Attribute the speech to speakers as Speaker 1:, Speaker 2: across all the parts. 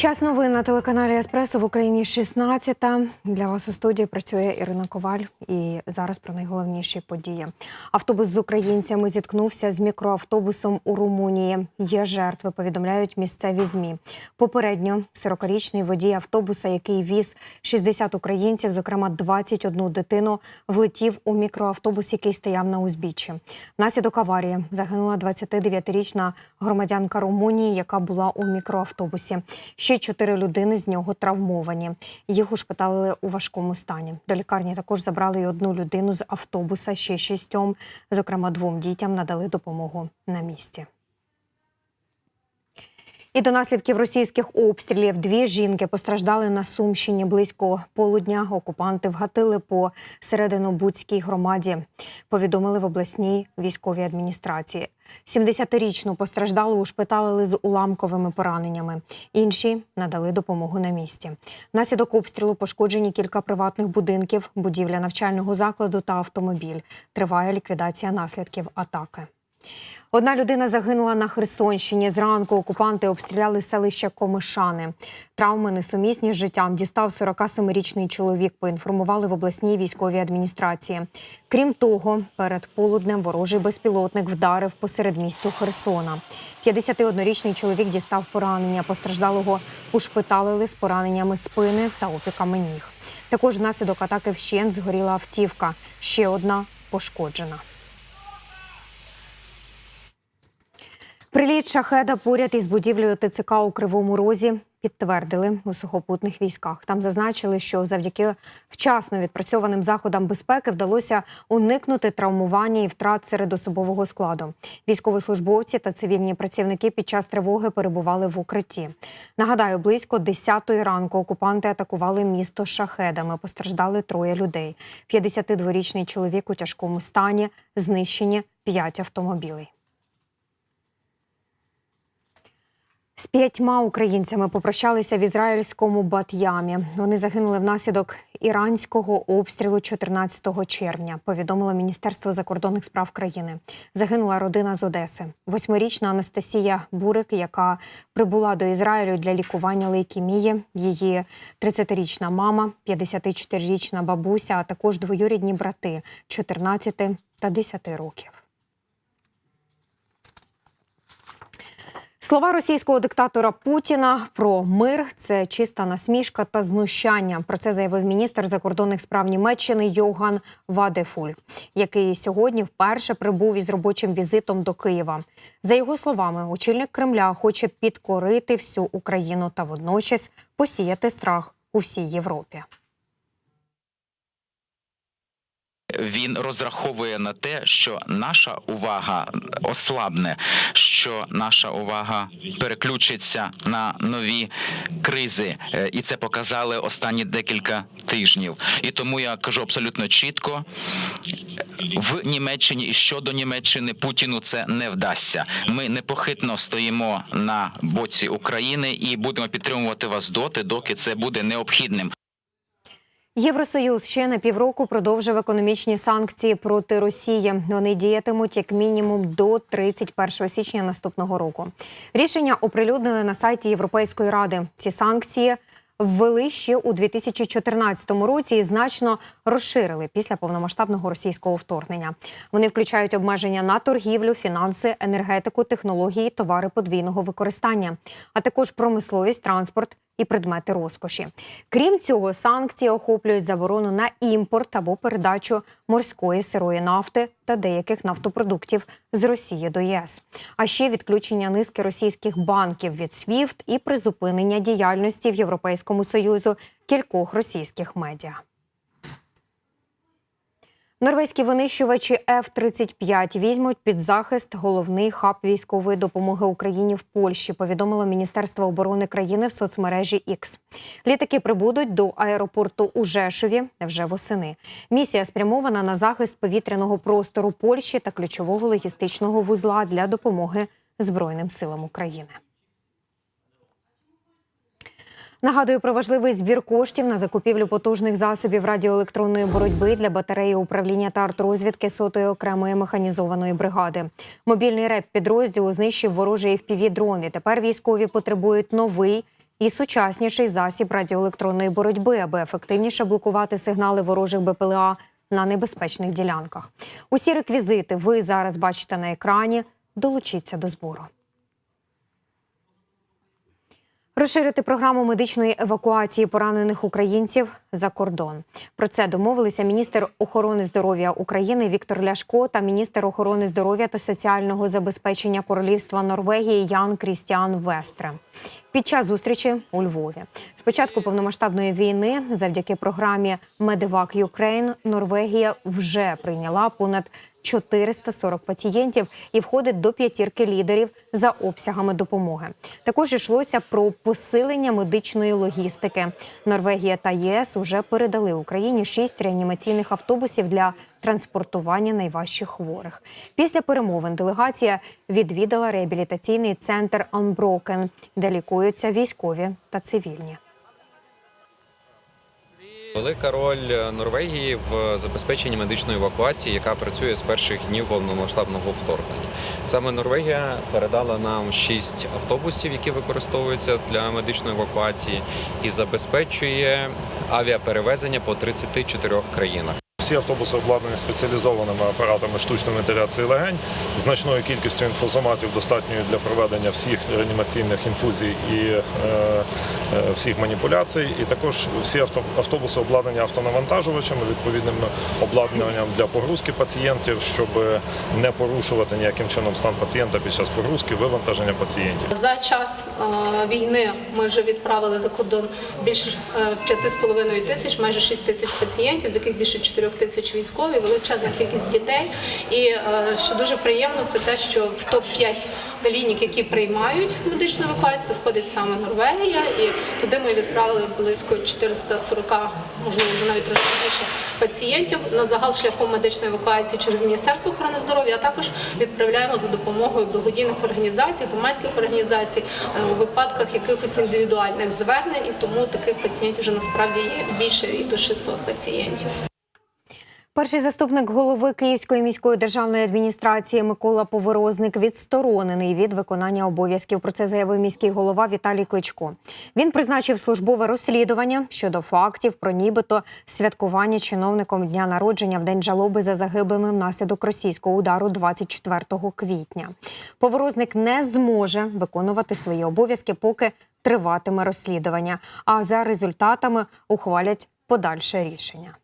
Speaker 1: Час новин на телеканалі Еспресо в Україні 16. Для вас у студії працює Ірина Коваль. І зараз про найголовніші події. Автобус з українцями зіткнувся з мікроавтобусом у Румунії. Є жертви, повідомляють місцеві змі. Попередньо 40-річний водій автобуса, який віз 60 українців, зокрема 21 дитину, влетів у мікроавтобус, який стояв на узбіччі. Внаслідок аварії загинула 29-річна громадянка Румунії, яка була у мікроавтобусі. Ще чотири людини з нього травмовані. Їх ушпиталили у важкому стані. До лікарні також забрали й одну людину з автобуса. Ще шістьом, зокрема двом дітям, надали допомогу на місці. І до наслідків російських обстрілів дві жінки постраждали на Сумщині близько полудня. Окупанти вгатили по серединобудській громаді. Повідомили в обласній військовій адміністрації. 70-річну постраждалу ушпиталили з уламковими пораненнями. Інші надали допомогу на місці. Внаслідок обстрілу пошкоджені кілька приватних будинків, будівля навчального закладу та автомобіль. Триває ліквідація наслідків атаки. Одна людина загинула на Херсонщині. Зранку окупанти обстріляли селище Комишани. Травми несумісні з життям дістав 47-річний чоловік. Поінформували в обласній військовій адміністрації. Крім того, перед полуднем ворожий безпілотник вдарив по середмістю Херсона. 51-річний чоловік дістав поранення. Постраждалого ушпиталили з пораненнями спини та опіками ніг. Також внаслідок атаки вщент згоріла автівка. Ще одна пошкоджена. Приліт шахеда поряд із будівлею ТЦК у Кривому Розі підтвердили у сухопутних військах. Там зазначили, що завдяки вчасно відпрацьованим заходам безпеки вдалося уникнути травмування і втрат серед особового складу. Військовослужбовці та цивільні працівники під час тривоги перебували в укритті. Нагадаю, близько 10-ї ранку окупанти атакували місто шахедами. Постраждали троє людей. 52-річний чоловік у тяжкому стані, знищені 5 автомобілей. З п'ятьма українцями попрощалися в ізраїльському Бат'ямі. Вони загинули внаслідок іранського обстрілу 14 червня. Повідомило Міністерство закордонних справ країни. Загинула родина з Одеси. Восьмирічна Анастасія Бурик, яка прибула до Ізраїлю для лікування лейкемії. Її 30-річна мама, 54-річна бабуся, а також двоюрідні брати 14 та 10 років. Слова російського диктатора Путіна про мир це чиста насмішка та знущання. Про це заявив міністр закордонних справ Німеччини Йоган Вадефуль, який сьогодні вперше прибув із робочим візитом до Києва. За його словами, очільник Кремля хоче підкорити всю Україну та водночас посіяти страх у всій Європі.
Speaker 2: Він розраховує на те, що наша увага ослабне, що наша увага переключиться на нові кризи, Е, і це показали останні декілька тижнів. І тому я кажу абсолютно чітко: в Німеччині і щодо Німеччини Путіну це не вдасться. Ми непохитно стоїмо на боці України і будемо підтримувати вас доти, доки це буде необхідним.
Speaker 1: Євросоюз ще на півроку продовжив економічні санкції проти Росії. Вони діятимуть як мінімум до 31 січня наступного року. Рішення оприлюднили на сайті Європейської ради. Ці санкції ввели ще у 2014 році і значно розширили після повномасштабного російського вторгнення. Вони включають обмеження на торгівлю, фінанси, енергетику, технології, товари подвійного використання, а також промисловість, транспорт і предмети розкоші. Крім цього, санкції охоплюють заборону на імпорт або передачу морської сирої нафти та деяких нафтопродуктів з Росії до ЄС. А ще відключення низки російських банків від SWIFT і призупинення діяльності в Європейському Союзу кількох російських медіа. Норвезькі винищувачі F-35 візьмуть під захист головний хаб військової допомоги Україні в Польщі. Повідомило Міністерство оборони країни в соцмережі X. Літаки прибудуть до аеропорту у Жешові вже восени. Місія спрямована на захист повітряного простору Польщі та ключового логістичного вузла для допомоги Збройним силам України. Нагадую про важливий збір коштів на закупівлю потужних засобів радіоелектронної боротьби для батареї управління та артрозвідки сотої окремої механізованої бригади. Мобільний реп підрозділу знищив ворожий fpv дрон Тепер військові потребують новий і сучасніший засіб радіоелектронної боротьби, аби ефективніше блокувати сигнали ворожих БПЛА на небезпечних ділянках. Усі реквізити ви зараз бачите на екрані. Долучіться до збору. Розширити програму медичної евакуації поранених українців за кордон. Про це домовилися міністр охорони здоров'я України Віктор Ляшко та міністр охорони здоров'я та соціального забезпечення Королівства Норвегії Ян Крістіан Вестре. Під час зустрічі у Львові з початку повномасштабної війни, завдяки програмі Медивак Юкрейн, Норвегія вже прийняла понад 440 пацієнтів і входить до п'ятірки лідерів за обсягами допомоги. Також йшлося про посилення медичної логістики. Норвегія та ЄС уже передали Україні шість реанімаційних автобусів для транспортування найважчих хворих. Після перемовин делегація відвідала реабілітаційний центр Unbroken, де лікуються військові та цивільні.
Speaker 3: Велика роль Норвегії в забезпеченні медичної евакуації, яка працює з перших днів повномасштабного вторгнення. Саме Норвегія передала нам шість автобусів, які використовуються для медичної евакуації, і забезпечує авіаперевезення по 34 країнах.
Speaker 4: Всі автобуси обладнані спеціалізованими апаратами штучної вентиляції легень, значною кількістю інфузоматів, достатньою для проведення всіх реанімаційних інфузій і е, е, всіх маніпуляцій. І також всі авто- автобуси обладнані автонавантажувачами, відповідним обладнанням для погрузки пацієнтів, щоб не порушувати ніяким чином стан пацієнта під час погрузки, вивантаження пацієнтів.
Speaker 5: За час е, війни ми вже відправили за кордон більше е, 5,5 тисяч, майже 6 тисяч пацієнтів, з яких більше 4 тисяч військові, величезна кількість дітей. І е, що дуже приємно, це те, що в топ 5 клінік, які приймають медичну евакуацію, входить саме Норвегія, і туди ми відправили близько 440, можливо, навіть трошки більше пацієнтів на загал шляхом медичної евакуації через Міністерство охорони здоров'я. А також відправляємо за допомогою благодійних організацій, громадських організацій е, у випадках якихось індивідуальних звернень. І тому таких пацієнтів вже насправді є більше і до 600 пацієнтів.
Speaker 1: Перший заступник голови Київської міської державної адміністрації Микола Поворозник відсторонений від виконання обов'язків. Про це заявив міський голова Віталій Кличко. Він призначив службове розслідування щодо фактів про нібито святкування чиновником дня народження в день жалоби за загиблими внаслідок російського удару 24 квітня. Поворозник не зможе виконувати свої обов'язки, поки триватиме розслідування. А за результатами ухвалять подальше рішення.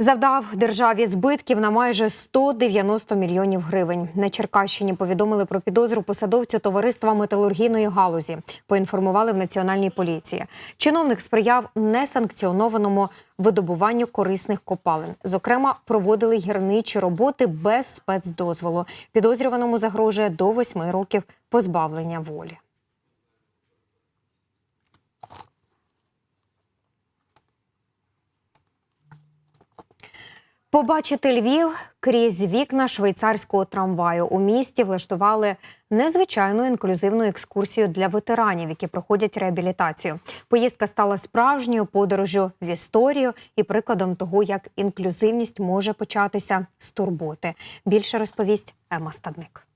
Speaker 1: Завдав державі збитків на майже 190 мільйонів гривень. На Черкащині повідомили про підозру посадовцю товариства металургійної галузі. Поінформували в національній поліції. Чиновник сприяв несанкціонованому видобуванню корисних копалин. Зокрема, проводили гірничі роботи без спецдозволу. Підозрюваному загрожує до восьми років позбавлення волі. Побачити Львів крізь вікна швейцарського трамваю у місті влаштували незвичайну інклюзивну екскурсію для ветеранів, які проходять реабілітацію. Поїздка стала справжньою подорожю в історію і прикладом того, як інклюзивність може початися з турботи. Більше розповість Ема Стадник.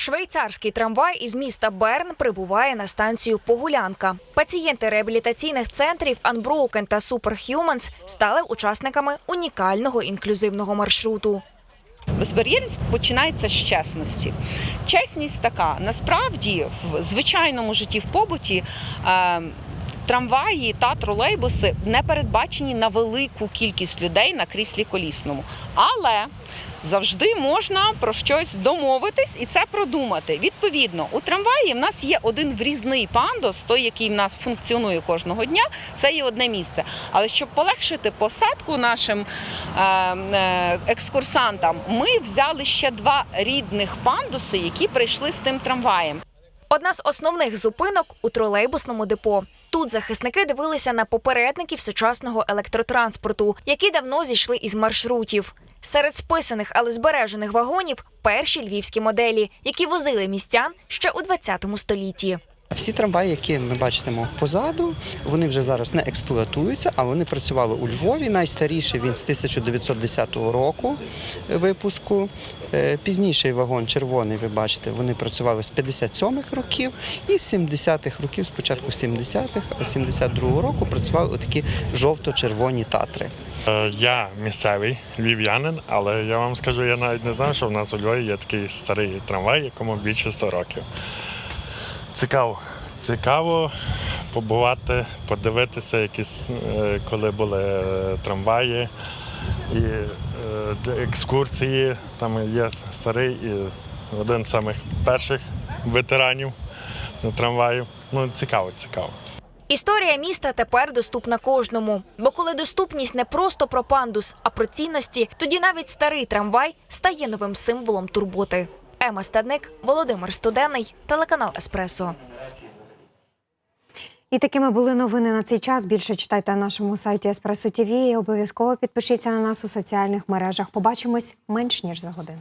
Speaker 6: Швейцарський трамвай із міста Берн прибуває на станцію Погулянка. Пацієнти реабілітаційних центрів Unbroken та Superhumans стали учасниками унікального інклюзивного маршруту.
Speaker 7: Безбар'єрність починається з чесності. Чесність така. Насправді, в звичайному житті в побуті. Е, Трамваї та тролейбуси не передбачені на велику кількість людей на кріслі колісному. Але завжди можна про щось домовитись і це продумати. Відповідно, у трамваї в нас є один врізний пандус, той, який в нас функціонує кожного дня. Це є одне місце. Але щоб полегшити посадку нашим е, е, екскурсантам, ми взяли ще два рідних пандуси, які прийшли з тим трамваєм.
Speaker 6: Одна з основних зупинок у тролейбусному депо. Тут захисники дивилися на попередників сучасного електротранспорту, які давно зійшли із маршрутів. Серед списаних, але збережених вагонів перші львівські моделі, які возили містян ще у 20 столітті.
Speaker 8: Всі трамваї, які ми бачимо позаду, вони вже зараз не експлуатуються, а вони працювали у Львові. Найстаріший він з 1910 року випуску. Е, Пізніший вагон червоний, ви бачите, вони працювали з 57-х років і з 70-х років, спочатку 70-х, а з 72-го року працювали отакі жовто-червоні татри.
Speaker 9: Е, Я місцевий львів'янин, але я вам скажу, я навіть не знав, що в нас у Львові є такий старий трамвай, якому більше 100 років. Цікаво. Цікаво побувати, подивитися, якісь, е, коли були е, трамваї і е, екскурсії. Там є старий і один з самих перших ветеранів трамваїв. Ну, цікаво, цікаво.
Speaker 6: Історія міста тепер доступна кожному. Бо коли доступність не просто про пандус, а про цінності, тоді навіть старий трамвай стає новим символом турботи. Ема Стадник, Володимир Студенний, телеканал Еспресо.
Speaker 1: І такими були новини на цей час. Більше читайте на нашому сайті Еспресо ТВ і обов'язково підпишіться на нас у соціальних мережах. Побачимось менш ніж за годину.